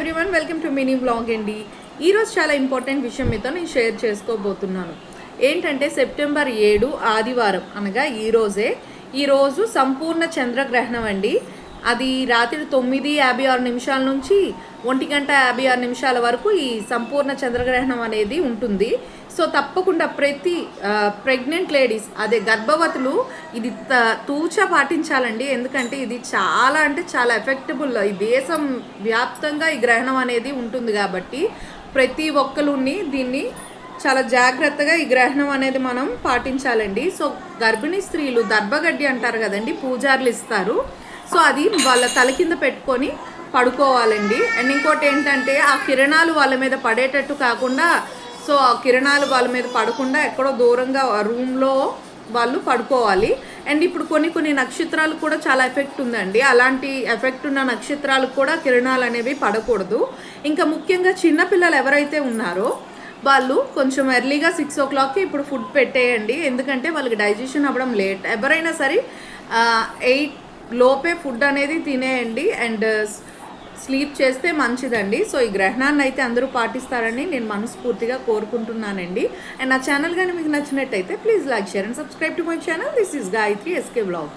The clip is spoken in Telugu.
Everyone welcome to mini blog అండి. ఈరోజు చాలా ఇంపార్టెంట్ విషయం మీతో నేను షేర్ చేసుకోబోతున్నాను. ఏంటంటే సెప్టెంబర్ ఏడు ఆదివారం అనగా ఈరోజే ఈరోజు సంపూర్ణ చంద్రగ్రహణం అండి. అది రాత్రి తొమ్మిది యాభై ఆరు నిమిషాల నుంచి ఒంటి గంట యాభై ఆరు నిమిషాల వరకు ఈ సంపూర్ణ చంద్రగ్రహణం అనేది ఉంటుంది. సో తప్పకుండా ప్రతి ప్రెగ్నెంట్ లేడీస్ అదే గర్భవతులు ఇది త- తూచ పాటించాలండి. ఎందుకంటే ఇది చాలా అంటే చాలా ఎఫెక్టబుల్. ఈ దేశం వ్యాప్తంగా ఈ గ్రహణం అనేది ఉంటుంది కాబట్టి ప్రతి ఒక్కరుని దీన్ని చాలా జాగ్రత్తగా ఈ గ్రహణం అనేది మనం పాటించాలండి. సో గర్భిణీ స్త్రీలు దర్భగడ్డి అంటారు కదండి పూజారులు ఇస్తారు. సో అది వాళ్ళ తల కింద పెట్టుకొని పడుకోవాలండి. అండ్ ఇంకోటి ఏంటంటే ఆ కిరణాలు వాళ్ళ మీద పడేటట్టు కాకుండా సో ఆ కిరణాలు వాళ్ళ మీద పడకుండా ఎక్కడో దూరంగా రూమ్లో వాళ్ళు పడుకోవాలి. అండ్ ఇప్పుడు కొన్ని కొన్ని నక్షత్రాలు కూడా చాలా ఎఫెక్ట్ ఉందండి. అలాంటి ఎఫెక్ట్ ఉన్న నక్షత్రాలు కూడా కిరణాలు అనేవి పడకూడదు. ఇంకా ముఖ్యంగా చిన్నపిల్లలు ఎవరైతే ఉన్నారో వాళ్ళు కొంచెం ఎర్లీగా సిక్స్ ఓ క్లాక్కి ఇప్పుడు ఫుడ్ పెట్టేయండి. ఎందుకంటే వాళ్ళకి డైజెషన్ అవ్వడం లేట్. ఎవరైనా సరే ఎయిట్ లోపే ఫుడ్ అనేది తినేయండి అండ్ uh, స్లీప్ చేస్తే మంచిదండి. సో ఈ గ్రహణాన్ని అయితే అందరూ పాటిస్తారని నేను మనస్ఫూర్తిగా కోరుకుంటున్నానండి. అండ్ నా ఛానల్ కానీ మీకు నచ్చినట్టయితే please like share and subscribe to my channel. This is Gayatri SK blog